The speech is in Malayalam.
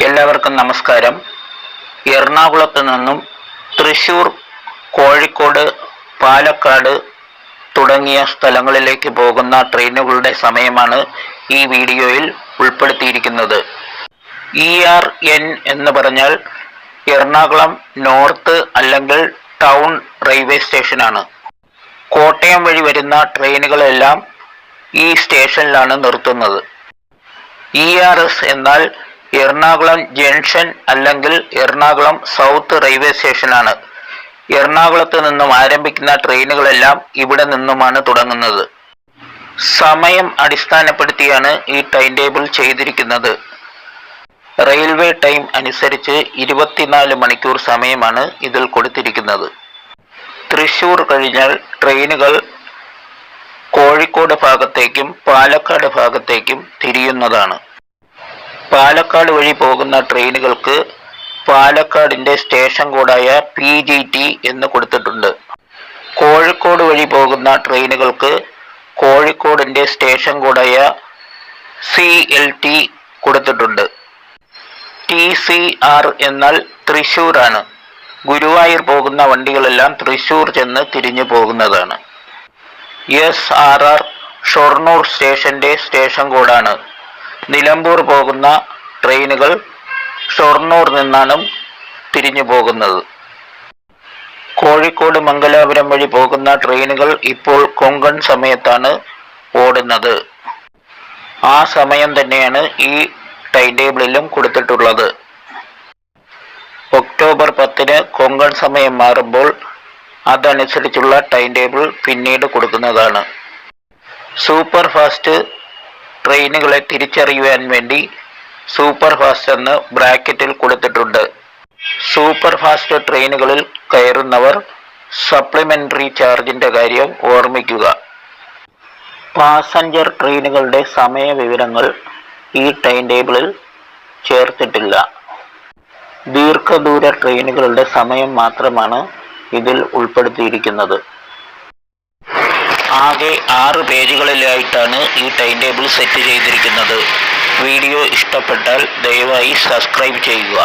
എല്ലാവർക്കും നമസ്കാരം. എറണാകുളത്ത് നിന്നും തൃശൂർ കോഴിക്കോട് പാലക്കാട് തുടങ്ങിയ സ്ഥലങ്ങളിലേക്ക് പോകുന്ന ട്രെയിനുകളുടെ സമയമാണ് ഈ വീഡിയോയിൽ ഉൾപ്പെടുത്തിയിരിക്കുന്നത്. ഇ ആർ എൻ എന്ന് പറഞ്ഞാൽ എറണാകുളം നോർത്ത് അല്ലെങ്കിൽ ടൗൺ റെയിൽവേ സ്റ്റേഷനാണ്. കോട്ടയം വഴി വരുന്ന ട്രെയിനുകളെല്ലാം ഈ സ്റ്റേഷനിലാണ് നിർത്തുന്നത്. ഇ ആർ എസ് എന്നാൽ എറണാകുളം ജംഗ്ഷൻ അല്ലെങ്കിൽ എറണാകുളം സൗത്ത് റെയിൽവേ സ്റ്റേഷനാണ്. എറണാകുളത്ത് നിന്നും ആരംഭിക്കുന്ന ട്രെയിനുകളെല്ലാം ഇവിടെ നിന്നുമാണ് തുടങ്ങുന്നത്. സമയം അടിസ്ഥാനപ്പെടുത്തിയാണ് ഈ ടൈം ടേബിൾ ചെയ്തിരിക്കുന്നത്. റെയിൽവേ ടൈം അനുസരിച്ച് ഇരുപത്തിനാല് മണിക്കൂർ സമയമാണ് ഇതിൽ കൊടുത്തിരിക്കുന്നത്. തൃശൂർ കഴിഞ്ഞാൽ ട്രെയിനുകൾ കോഴിക്കോട് ഭാഗത്തേക്കും പാലക്കാട് ഭാഗത്തേക്കും തിരിയുന്നതാണ്. പാലക്കാട് വഴി പോകുന്ന ട്രെയിനുകൾക്ക് പാലക്കാടിന്റെ സ്റ്റേഷൻ കോഡായ പി ജി ടി എന്ന് കൊടുത്തിട്ടുണ്ട്. കോഴിക്കോട് വഴി പോകുന്ന ട്രെയിനുകൾക്ക് കോഴിക്കോടിന്റെ സ്റ്റേഷൻ കോഡായ സി എൽ ടി കൊടുത്തിട്ടുണ്ട്. ടി സി ആർ എന്നാൽ തൃശ്ശൂരാണ്. ഗുരുവായൂർ പോകുന്ന വണ്ടികളെല്ലാം തൃശ്ശൂർ ചെന്ന് തിരിഞ്ഞു പോകുന്നതാണ്. എസ് ആർ ആർ ഷൊർണൂർ സ്റ്റേഷന്റെ സ്റ്റേഷൻ കോഡാണ്. നിലമ്പൂർ പോകുന്ന ട്രെയിനുകൾ ഷൊർണൂർ നിന്നാണ് തിരിഞ്ഞു പോകുന്നത്. കോഴിക്കോട് മംഗലാപുരം വഴി പോകുന്ന ട്രെയിനുകൾ ഇപ്പോൾ കൊങ്കൺ സമയത്താണ് ഓടുന്നത്. ആ സമയം തന്നെയാണ് ഈ ടൈം ടേബിളിലും കൊടുത്തിട്ടുള്ളത്. ഒക്ടോബർ പത്തിന് കൊങ്കൺ സമയം മാറുമ്പോൾ അതനുസരിച്ചുള്ള ടൈം ടേബിൾ പിന്നീട് കൊടുക്കുന്നതാണ്. സൂപ്പർ ഫാസ്റ്റ് ട്രെയിനുകളെ തിരിച്ചറിയുവാൻ വേണ്ടി സൂപ്പർ ഫാസ്റ്റ് എന്ന് ബ്രാക്കറ്റിൽ കൊടുത്തിട്ടുണ്ട്. സൂപ്പർ ഫാസ്റ്റ് ട്രെയിനുകളിൽ കയറുന്നവർ സപ്ലിമെന്ററി ചാർജിന്റെ കാര്യം ഓർമ്മിക്കുക. പാസഞ്ചർ ട്രെയിനുകളുടെ സമയ വിവരങ്ങൾ ഈ ടൈം ടേബിളിൽ ചേർത്തിട്ടില്ല. ദീർഘദൂര ട്രെയിനുകളുടെ സമയം മാത്രമാണ് ഇതിൽ ഉൾപ്പെടുത്തിയിരിക്കുന്നത്. ആകെ ആറ് പേജുകളിലായിട്ടാണ് ഈ ടൈം ടേബിൾ സെറ്റ് ചെയ്തിരിക്കുന്നത്. വീഡിയോ ഇഷ്ടപ്പെട്ടാൽ ദയവായി സബ്സ്ക്രൈബ് ചെയ്യുക.